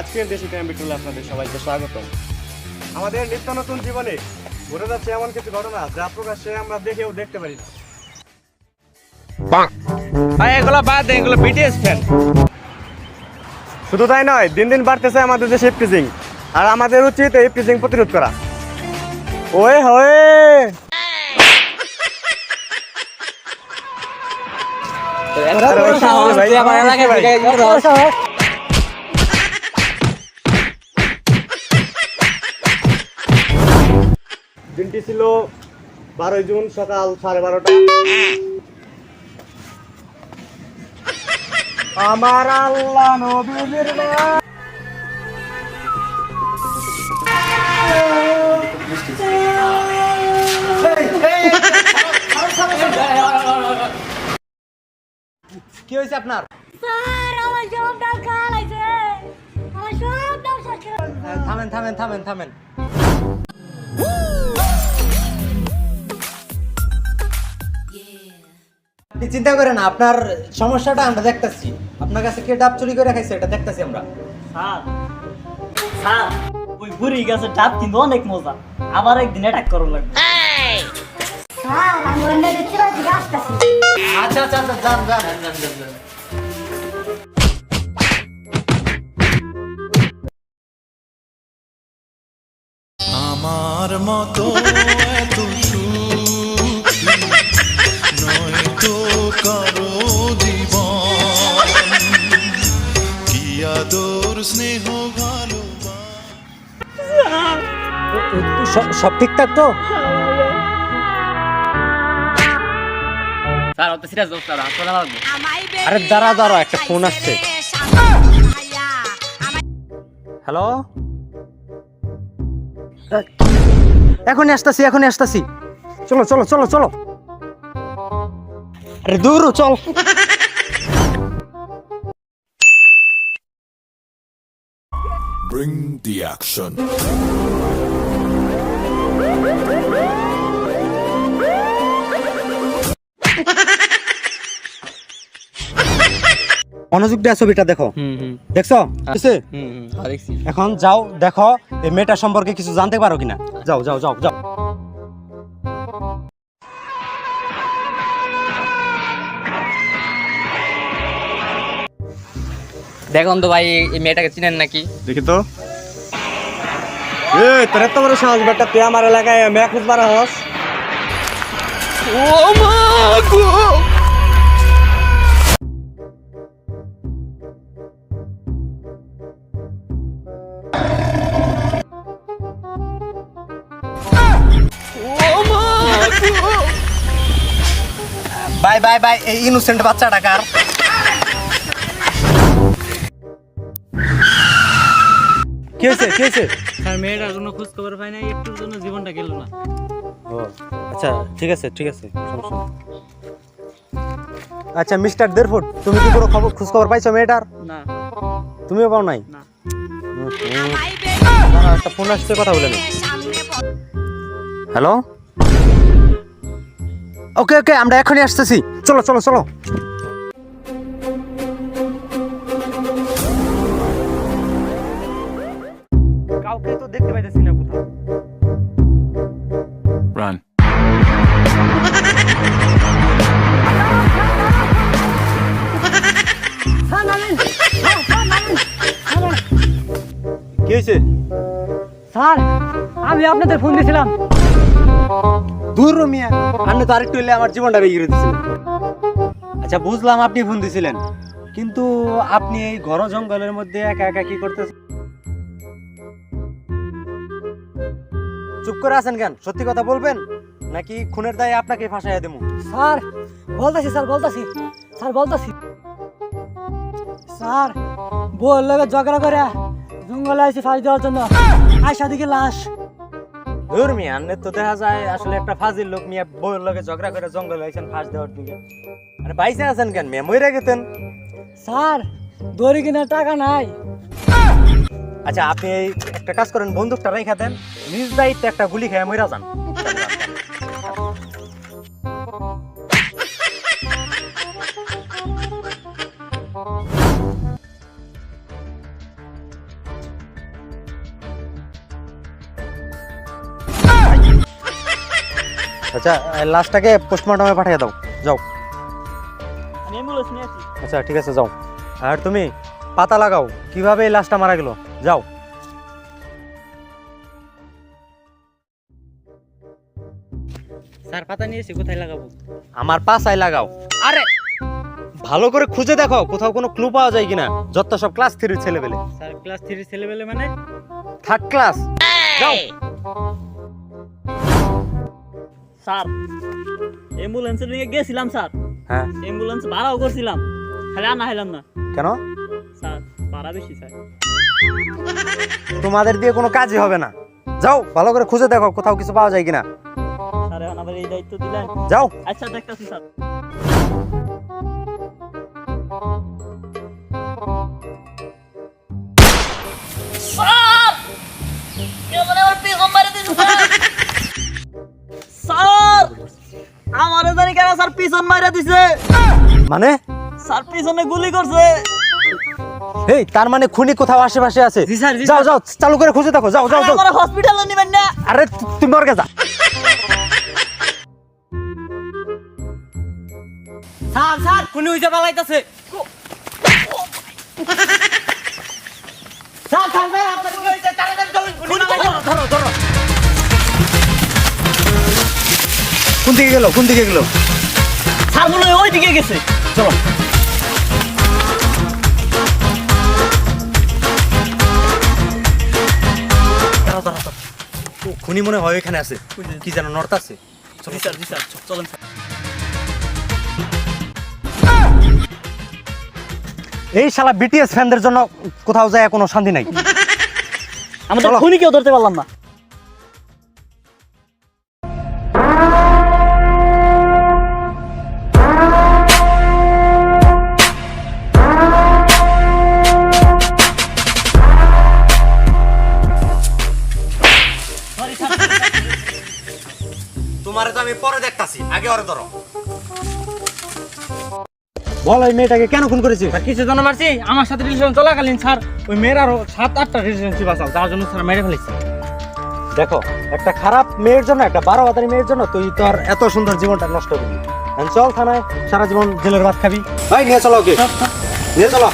আজকের দেশি ক্রাইম পেট্রোলে আপনাদের সবাইকে স্বাগত আমাদের নিত্য নতুন জীবনে ঘটে যাচ্ছে এমন কিছু ঘটনা যা প্রকাশ্যে আমরা দেখেও দেখতে পারি না। ভাই এগুলো বাদ এগুলো বিটিএস ফ্যান শুধু তাই নয় দিন দিন বাড়তেছে আমাদের দেশে ইফটিজিং আর আমাদের উচিত এই ইফটিজিং প্রতিরোধ করা। ওয়ে হয়ে! আমার দিনটি ছিল বারোই জুন সকাল সাড়ে বারোটা। আমার আল্লাহ নবীর কি হয়েছে আপনার? থামেন থামেন থামেন থামেন। আপনি চিন্তা করেন আপনার সমস্যাটা আমরা দেখতাছি। আপনার কাছে কে ডাব চুরি করে খাইছে এটা দেখতাছি আমরা। স্যার স্যার ওই বুড়ি গাছের ডাব কিন্তু অনেক মজা। আবার একদিন অ্যাটাক করো লাগবে। স্যার আমি অন্য দেখতে পাচ্ছি আসতেছি। আচ্ছা আচ্ছা আচ্ছা যান যান যান যান যান। আমার মতো সব ঠিকঠাক তো? আরে দাঁড়া দাঁড়া একটা ফোন আসছে। হ্যালো এখনই আসতাছি এখনই আসতাছি। চলো চলো চলো চলো। আরে দূর চল। Bring the action. মনোযোগ দিয়ে ছবিটা দেখো। হুম হুম। দেখছ? দেখছি এখন যাও দেখো এই মেয়েটা সম্পর্কে কিছু জানতে পারো কিনা। যাও যাও যাও যাও। দেখুন তো ভাই এই মেয়েটাকে চিনেন নাকি? দেখি তো। তোর এত বড় সাহস বেটা তুই আমার এলাকায় মেয়াকুজ মারা হস বাই বাই বাই এই ইনোসেন্ট বাচ্চাটা কার? কি হয়েছে কি হয়েছে স্যার মেয়েটার কোনো খোঁজ খবর পাই না একটুর জন্য জীবনটা গেল না। ও আচ্ছা ঠিক আছে ঠিক আছে সমস্যা আচ্ছা মিস্টার দেরফুট তুমি কি কোনো খবর খোঁজ খবর পাইছো মেয়েটার? না। তুমিও পাও নাই? না। হুম। একটা ফোন আসছে কথা বলে নি। হ্যালো? ওকে ওকে আমরা এখনই আসতেছি। চলো চলো চলো। Run. কি হয়েছে? স্যার আমি আপনাদের ফোন দিয়েছিলাম। দূর মিয়া আপনি তো আরেকটু হইলে আমার জীবনটা বেরিয়ে দিয়েছিলেন আচ্ছা বুঝলাম আপনি ফোন দিছিলেন কিন্তু আপনি এই ঘন জঙ্গলের মধ্যে একা একা কি করতেছেন? চুপ করে আছেন কেন? সত্যি কথা বলবেন? নাকি খুনের দায়ে আপনাকে ফাঁসাইয়া দেবো? স্যার বলতাছি স্যার বলতাছি। স্যার বলতাছি। স্যার বউর লগে ঝগড়া করে জঙ্গলে আইসি ফাঁস দেওয়ার জন্য। আয়সা দিকে লাশ। ধুর মিয়া আন্নের তো দেখা যায় আসলে একটা ফাজিল লোক মিয়া বউয়ের লগে ঝগড়া করে জঙ্গলে আইছেন ফাঁস দেওয়ার দিকে। আরে বাইসে আছেন কেন মিয়া? মইরা গেতেন। স্যার দড়ি কিনার টাকা নাই। আচ্ছা আপনি একটা কাজ করেন বন্দুকটা রেখা দেন নিজ দায়িত্বে একটা গুলি খেয়ে মইরা যান। আচ্ছা লাস্টটাকে পোস্টমর্টমে পাঠিয়ে দাও। যাও। আচ্ছা ঠিক আছে যাও। আর তুমি পাতা লাগাও কীভাবে এই লাশটা মারা গেল? যাও। স্যার পাতা নিয়েছি কোথায় লাগাবো? আমার পাশায় লাগাও। আরে! ভালো করে খুঁজে দেখো কোথাও কোনো ক্লু পাওয়া যায় কিনা। যত সব ক্লাস থ্রির ছেলেবেলে স্যার ক্লাস থ্রি ছেলেবেলে মানে? থার্ড ক্লাস যাও। স্যার অ্যাম্বুলেন্সের নিয়ে গেছিলাম স্যার। হ্যাঁ। অ্যাম্বুলেন্স ভাড়াও করছিলাম। খালি আনা হইলাম না। কেন? স্যার ভাড়া বেশি স্যার। তোমাদের দিয়ে কোনো কাজই হবে না। যাও ভালো করে খুঁজে দেখো কোথাও কিছু পাওয়া যায় কিনা। স্যার এখন আবার এই দায়িত্ব দিলেন? যাও। আচ্ছা দেখতেছি স্যার। স্যার! আমার জানি কেন স্যার পিছন মারা দিছে। মানে? স্যার পিছনে গুলি করছে। এই তার মানে খুনি কোথাও আশেপাশে আছে? যাও যাও চালু করে খুঁজে দেখো যাও যাও যাও। হসপিটালে নিবেন না। আরে তুমি ওর যা স্যার স্যার খুনি হইতে পালাইতাছে। স্যার স্যার স্যার আপনার হইতে তাড়াতাড়ি চলুন খুনি পালাইতাছে। ধরো ধরো। কোন দিকে গেল কোন দিকে গেল? স্যার মনে হয় ওইদিকে গেছে। চলো। খুনি মনে হয় এখানে আছে। কি যেন নর্থ আছে। চলেন এই শালা বিটিএস ফ্যানদের জন্য কোথাও যায় কোনো শান্তি নাই। আমি তো খুনি কেউ ধরতে পারলাম না। আমি পরে দেখতাছি। আগে ওরে ধরো। বল ওই মেয়েটাকে কেন খুন করেছিস? কিছু জন মারছি? আমার সাথে রিলেশন চলাকালীন স্যার। ওই মেয়ের আরও সাত আটটা রিলেশনশিপ আছে যার জন্য স্যার মেরে ফেলেছি। দেখো একটা খারাপ মেয়ের জন্য একটা বারো হাতারি মেয়ের জন্য তুই তোর এত সুন্দর জীবনটা নষ্ট করবি। চল থানায় সারা জীবন জেলের ভাত খাবি। ভাই নিয়ে চলো ওকে। নিয়ে চলো।